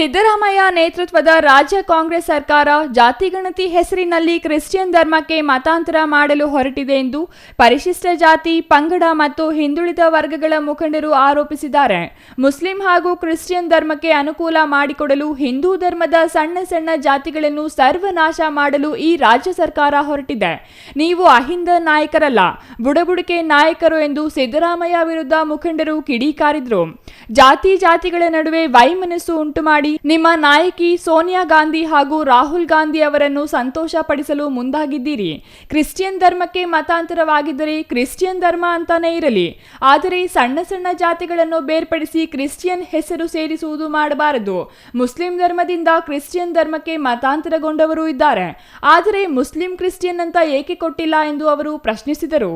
ಸಿದ್ದರಾಮಯ್ಯ ನೇತೃತ್ವದ ರಾಜ್ಯ ಕಾಂಗ್ರೆಸ್ ಸರ್ಕಾರ ಜಾತಿಗಣತಿ ಹೆಸರಿನಲ್ಲಿ ಕ್ರಿಶ್ಚಿಯನ್ ಧರ್ಮಕ್ಕೆ ಮತಾಂತರ ಮಾಡಲು ಹೊರಟಿದೆ ಎಂದು ಪರಿಶಿಷ್ಟ ಜಾತಿ, ಪಂಗಡ ಮತ್ತು ಹಿಂದುಳಿದ ವರ್ಗಗಳ ಮುಖಂಡರು ಆರೋಪಿಸಿದ್ದಾರೆ. ಮುಸ್ಲಿಂ ಹಾಗೂ ಕ್ರಿಶ್ಚಿಯನ್ ಧರ್ಮಕ್ಕೆ ಅನುಕೂಲ ಮಾಡಿಕೊಡಲು ಹಿಂದೂ ಧರ್ಮದ ಸಣ್ಣ ಸಣ್ಣ ಜಾತಿಗಳನ್ನು ಸರ್ವನಾಶ ಮಾಡಲು ಈ ರಾಜ್ಯ ಸರ್ಕಾರ ಹೊರಟಿದೆ. ನೀವು ಅಹಿಂದ ನಾಯಕರಲ್ಲ, ಬುಡಬುಡಿಕೆ ನಾಯಕರು ಎಂದು ಸಿದ್ದರಾಮಯ್ಯ ವಿರುದ್ಧ ಮುಖಂಡರು ಕಿಡಿಕಾರಿದ್ರು. ಜಾತಿ ಜಾತಿಗಳ ನಡುವೆ ವೈಮನಸ್ಸು ಉಂಟು ಮಾಡಿ ನಿಮ್ಮ ನಾಯಕಿ ಸೋನಿಯಾ ಗಾಂಧಿ ಹಾಗೂ ರಾಹುಲ್ ಗಾಂಧಿ ಅವರನ್ನು ಸಂತೋಷ ಪಡಿಸಲು ಮುಂದಾಗಿದ್ದೀರಿ. ಕ್ರಿಶ್ಚಿಯನ್ ಧರ್ಮಕ್ಕೆ ಮತಾಂತರವಾಗಿದ್ದರೆ ಕ್ರಿಶ್ಚಿಯನ್ ಧರ್ಮ ಅಂತಾನೇ ಇರಲಿ. ಆದರೆ ಸಣ್ಣ ಸಣ್ಣ ಜಾತಿಗಳನ್ನು ಬೇರ್ಪಡಿಸಿ ಕ್ರಿಶ್ಚಿಯನ್ ಹೆಸರು ಸೇರಿಸುವುದು ಮಾಡಬಾರದು. ಮುಸ್ಲಿಂ ಧರ್ಮದಿಂದ ಕ್ರಿಶ್ಚಿಯನ್ ಧರ್ಮಕ್ಕೆ ಮತಾಂತರಗೊಂಡವರು ಇದ್ದಾರೆ. ಆದರೆ ಮುಸ್ಲಿಂ ಕ್ರಿಶ್ಚಿಯನ್ ಅಂತ ಏಕೆ ಕೊಟ್ಟಿಲ್ಲ ಎಂದು ಅವರು ಪ್ರಶ್ನಿಸಿದರು.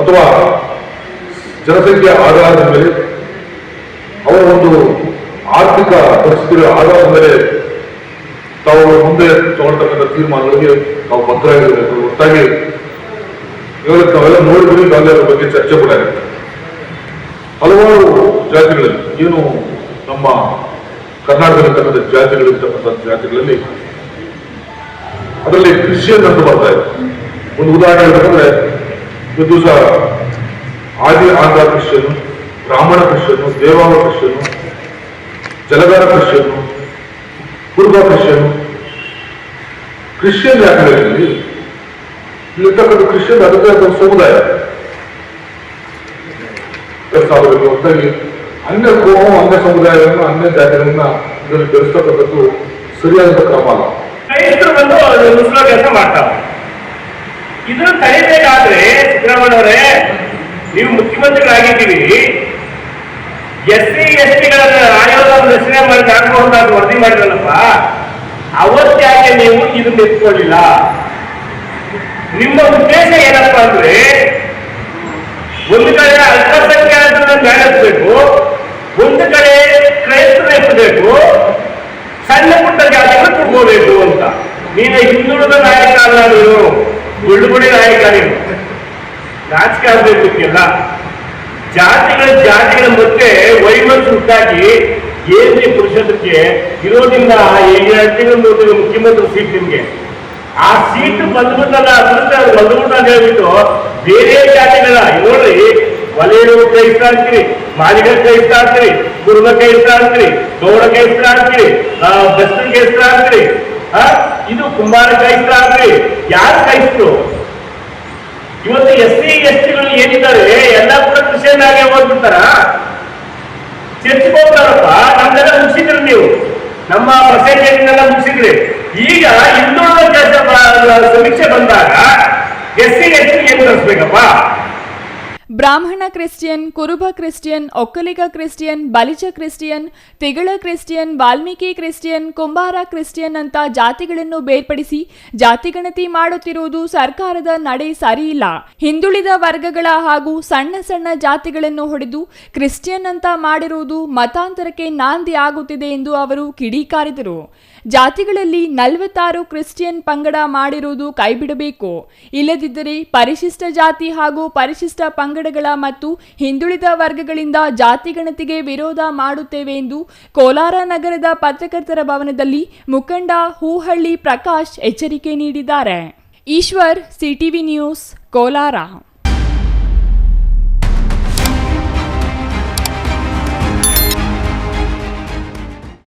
ಅಥವಾ ಜನಸಂಖ್ಯೆ ಆಧಾರದ ಮೇಲೆ ಅವರ ಒಂದು ಆರ್ಥಿಕ ಪರಿಸ್ಥಿತಿಗಳ ಆಧಾರದ ಮೇಲೆ ತಾವು ಮುಂದೆ ತಗೊಳ್ತಕ್ಕಂಥ ತೀರ್ಮಾನಗಳಿಗೆ ತಾವು ಬದ್ಧರಾಗಿರಬೇಕು. ಒಟ್ಟಾಗಿ ಇವಾಗ ತಾವೆಲ್ಲ ನೋಡಿದ್ವಿ ಅಲ್ಲೇ ಅದ್ರ ಬಗ್ಗೆ ಚರ್ಚೆ ಕೂಡ ಆಗುತ್ತೆ. ಹಲವಾರು ಜಾತಿಗಳಲ್ಲಿ, ಏನು ನಮ್ಮ ಕರ್ನಾಟಕದಲ್ಲಿರ್ತಕ್ಕಂಥ ಜಾತಿಗಳಿರ್ತಕ್ಕಂಥ ಜಾತಿಗಳಲ್ಲಿ ಅದರಲ್ಲಿ ಕ್ರಿಶ್ಚಿಯನ್ ಅಂತ ಬರ್ತಾ ಇದೆ. ಒಂದು ಉದಾಹರಣೆ ಹೇಳ್ಬೇಕಂದ್ರೆ ದಿವಸ ಆದಿ ಆಂಧ್ರ ಕ್ರಿಶ್ಚಿಯನ್, ಬ್ರಾಹ್ಮಣ ಕ್ರಿಶ್ಚಿಯನ್ ದೇವಾಂಗ ಕ್ರಿಶ್ಚಿಯನ್, ಜಲಗಾರ ಕ್ರಿಶ್ಚಿಯನ್ ಪೂರ್ವ ಕ್ರಿಶ್ಚಿಯನ್. ಕ್ರಿಶ್ಚಿಯನ್ ಯಾಕೆ ಹೇಳಿದ್ರಿ ಇಲ್ಲಿರ್ತಕ್ಕಂಥ ಕ್ರಿಶ್ಚಿಯನ್ ಅದಕ್ಕೆ ಸಮುದಾಯ. ಸಾವಿರದ ಹೊರತಾಗಿ ಅನ್ಯ ಕೋಮ, ಅನ್ಯ ಸಮುದಾಯವನ್ನು, ಅನ್ಯ ಜಾತಿಗಳನ್ನ ಇದರಲ್ಲಿ ಬೆಳೆಸ್ತಕ್ಕಂಥದ್ದು ಸರಿಯಾದ ಕ್ರಮ ಅಲ್ಲ. ಕ್ರೈಸ್ತರು ಬಂದು ಕೆಲಸ ಮಾಡ್ತಾರೆ. ಇದನ್ನು ತಡೆಯಬೇಕಾದ್ರೆ ಸಿದ್ದರಾಮಯ್ಯವರೇ, ನೀವು ಮುಖ್ಯಮಂತ್ರಿಗಳಾಗಿದ್ದೀರಿ. ಎಸ್ ಸಿ, ಎಸ್ ಟಿಗಳನ್ನು ಆಯೋಗ ರಚನೆ ಮಾಡಿ ಹಾಕಬಹುದು ಅಂತ ವರದಿ ಮಾಡಿದ್ರಲ್ಲಪ್ಪ ಅವತ್ತಾಗೆ ನೀವು ಇದನ್ನ ಎತ್ಕೊಳ್ಳಿಲ್ಲ? ನಿಮ್ಮ ಉದ್ದೇಶ ಏನಪ್ಪಾ ಅಂದ್ರೆ, ಒಂದು ಕಡೆ ಅಲ್ಪಸಂಖ್ಯಾತರನ್ನ ಬೆಳೆಸಬೇಕು ಒಂದು ಕಡೆ ಕ್ರೈಸ್ತರ ಎತ್ತಬೇಕು ಸಣ್ಣ ಪುಟ್ಟ ಜಾತಿಗಳು ತುಂಬೋಬೇಕು ಅಂತ. ನೀನು ಹಿಂದುಳಿದ ನಾಯಕ ನೀನು ಗುಳ್ಳುಗುಡಿ ನಾಯಕ ನೀನು ರಾಜಕೀಯ ಆಗ್ಬೇಕಿಲ್ಲ ಜಾತಿಗಳ ಜಾತಿಗಳ ಮತ್ತೆ ವೈಮನ್ಸ್ ಉಂಟಾಗಿ ಏನ್ರಿ ಪುರುಷತ್ವಕ್ಕೆ ಇರೋದ್ರಿಂದ ಈಗ ಮೂರು ತಿಂಗಳು ಮುಖ್ಯಮಂತ್ರಿ ಸೀಟ್ ನಿಮ್ಗೆ. ಆ ಸೀಟ್ ಬಂದ್ಬಿಟ್ಟಲ್ಲ ಅದರಿಂದ ಬಂದ್ಬಿಟ್ಟು ಅಂತ ಹೇಳ್ಬಿಟ್ಟು ಬೇರೆ ಜಾತಿಗಳ ನೋಡ್ರಿ ವಲಯರು ಕೈಸ್ತಾ ಅಂತೀರಿ ಮಾಲಿಗಳ ಕೈಸ್ತಾ ಅಂತೀರಿ ಕುರುಬ ಕೈಸ್ತಾ ಅಂತೀರಿ ಗೌಡ ಕೈಸ್ತಾ ಅಂತೀರಿ ಬೆಸ್ತನ್ ಕೈಸ್ತಾ ಅಂತೀರಿ ಇದು ಕುಂಬಾರ ಕೈಸ್ತಾ ಆಗ್ರಿ ಯಾರು ಕೈಸ್ತರು ಇವತ್ತು ಎಸ್ ಸಿ, ಎಸ್ ಟಿಗಳು ಏನಿದ್ದಾರೆ? ಎಲ್ಲ ಕೂಡ ಆಗಿ ಹೋಗ್ಬಿಡ್ತಾರ? ಚರ್ಚ್ಗೆ ಹೋಗ್ತಾರಪ್ಪ ನಮ್ದೆಲ್ಲ ಮುಗಿಸಿದ್ರಿ ನೀವು. ನಮ್ಮ ಪರ್ಸೆಂಟೇಜ್ನೆಲ್ಲ ಮುಗಿಸಿದ್ರಿ. ಈಗ ಹಿಂದುಳಿದ ಕೆಲಸ ಸಮೀಕ್ಷೆ ಬಂದಾಗ ಎಸ್ ಸಿ, ಎಸ್ ಟಿ ಏನ್ ಕಳಿಸ್ಬೇಕಪ್ಪ ಬ್ರಾಹ್ಮಣ ಕ್ರಿಶ್ಚಿಯನ್ ಕುರುಬ ಕ್ರಿಶ್ಚಿಯನ್ ಒಕ್ಕಲಿಗ ಕ್ರಿಶ್ಚಿಯನ್ ಬಲಿಜ ಕ್ರಿಶ್ಚಿಯನ್ ತಿಗಳ ಕ್ರಿಶ್ಚಿಯನ್ ವಾಲ್ಮೀಕಿ ಕ್ರಿಶ್ಚಿಯನ್ ಕುಂಬಾರ ಕ್ರಿಶ್ಚಿಯನ್ ಅಂತ ಜಾತಿಗಳನ್ನು ಬೇರ್ಪಡಿಸಿ ಜಾತಿಗಣತಿ ಮಾಡುತ್ತಿರುವುದು ಸರ್ಕಾರದ ನಡೆ ಸರಿಯಿಲ್ಲ. ಹಿಂದುಳಿದ ವರ್ಗಗಳ ಹಾಗೂ ಸಣ್ಣ ಸಣ್ಣ ಜಾತಿಗಳನ್ನು ಹೊಡೆದು ಕ್ರಿಶ್ಚಿಯನ್ ಅಂತ ಮಾಡಿರುವುದು ಮತಾಂತರಕ್ಕೆ ನಾಂದಿ ಆಗುತ್ತಿದೆ ಎಂದು ಅವರು ಕಿಡಿಕಾರಿದರು. ಜಾತಿಗಳಲ್ಲಿ ನಲವತ್ತಾರು ಕ್ರಿಶ್ಚಿಯನ್ ಪಂಗಡ ಮಾಡಿರುವುದು ಕೈಬಿಡಬೇಕು. ಇಲ್ಲದಿದ್ದರೆ ಪರಿಶಿಷ್ಟ ಜಾತಿ ಹಾಗೂ ಪರಿಶಿಷ್ಟ ಪಂಗಡಗಳ ಮತ್ತು ಹಿಂದುಳಿದ ವರ್ಗಗಳಿಂದ ಜಾತಿಗಣತಿಗೆ ವಿರೋಧ ಮಾಡುತ್ತೇವೆ ಎಂದು ಕೋಲಾರ ನಗರದ ಪತ್ರಕರ್ತರ ಭವನದಲ್ಲಿ ಮುಖಂಡ ಹೂಹಳ್ಳಿ ಪ್ರಕಾಶ್ ಎಚ್ಚರಿಕೆ ನೀಡಿದ್ದಾರೆ. Eshwar, CTV news, Kolar.